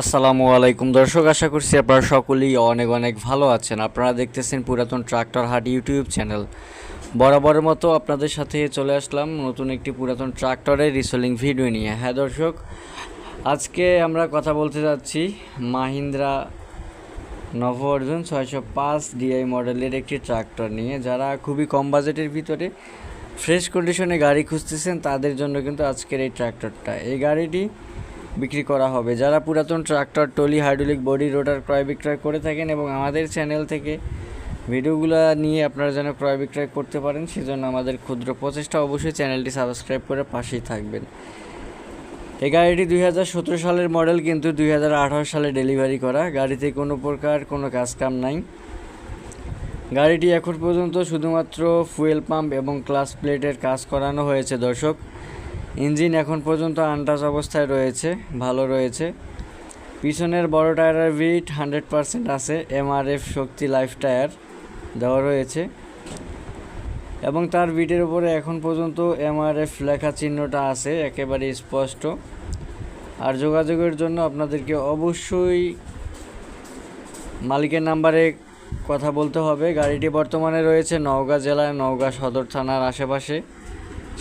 আসসালামু আলাইকুম। দর্শক, আশা করছি আপনারা সকলেই অনেক অনেক ভালো আছেন। আপনারা দেখতেছেন পুরাতন ট্রাক্টর হাট ইউটিউব চ্যানেল। বরাবরের মতো আপনাদের সাথে চলে আসলাম নতুন একটি পুরাতন ট্রাক্টরের রিসেলিং ভিডিও নিয়ে। হ্যাঁ দর্শক, আজকে আমরা কথা বলতে যাচ্ছি মাহিন্দ্রা নভ অর্জুন ছয়শো পাঁচ ডিআই মডেলের একটি ট্রাক্টর নিয়ে। যারা খুবই কম বাজেটের ভিতরে ফ্রেশ কন্ডিশনে গাড়ি খুঁজতেছেন, তাদের জন্য কিন্তু আজকের এই ট্রাক্টরটা। এই গাড়িটি বিক্রি করা হবে। যারা পুরাতন tractor trolley hydraulic body, rotor ক্রয় বিক্রয় করে থাকেন এবং আমাদের চ্যানেল থেকে ভিডিওগুলো নিয়ে আপনারা যেন ক্রয় বিক্রয় করতে পারেন, সেজন্য আমাদের ক্ষুদ্র প্রচেষ্টা অবশ্যই চ্যানেলটি সাবস্ক্রাইব করে পাশেই থাকবেন। এই গাড়িটি দুই হাজার সতেরো সালের মডেল, কিন্তু দুই হাজার আঠারো সালে ডেলিভারি করা। গাড়িতে কোনো প্রকার কোনো কাজ কাম নাই। গাড়িটি এখন পর্যন্ত শুধুমাত্র ফুয়েল পাম্প এবং ক্লাস প্লেটের কাজ করানো হয়েছে, দর্শক। ইঞ্জিন এখন পর্যন্ত আনটাচ অবস্থায় রয়েছে, ভালো রয়েছে। পিছনের বড় টায়ারের ভিট হান্ড্রেড পারসেন্ট আছে এমআরএফ শক্তি লাইফ টায়ার দেওয়া রয়েছে। এবং তার বিটের উপরে এখন পর্যন্ত এমআরএফ লেখা চিহ্নটা আছে, একেবারে স্পষ্ট। আর যোগাযোগের জন্য আপনাদেরকে অবশ্যই মালিকের নাম্বারে কথা বলতে হবে। গাড়িটি বর্তমানে রয়েছে নওগাঁ জেলায় নওগাঁ সদর থানার আশেপাশে।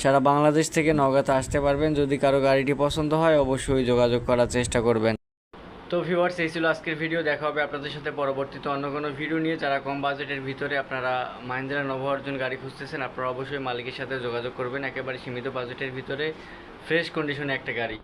সারা বাংলাদেশ থেকে নওগাঁতে আসতে পারবেন। যদি কারও গাড়িটি পছন্দ হয়, অবশ্যই যোগাযোগ করার চেষ্টা করবেন। তো ভিউয়ার্স এই ছিল আজকের ভিডিও দেখা হবে আপনাদের সাথে পরবর্তীতে অন্য কোনো ভিডিও নিয়ে। যারা কম বাজেটের ভিতরে আপনারা মাহিন্দ্রা নব অর্জুন গাড়ি খুঁজতেছেন, আপনারা অবশ্যই মালিকের সাথে যোগাযোগ করবেন। একেবারে সীমিত বাজেটের ভিতরে ফ্রেশ কন্ডিশনে একটা গাড়ি।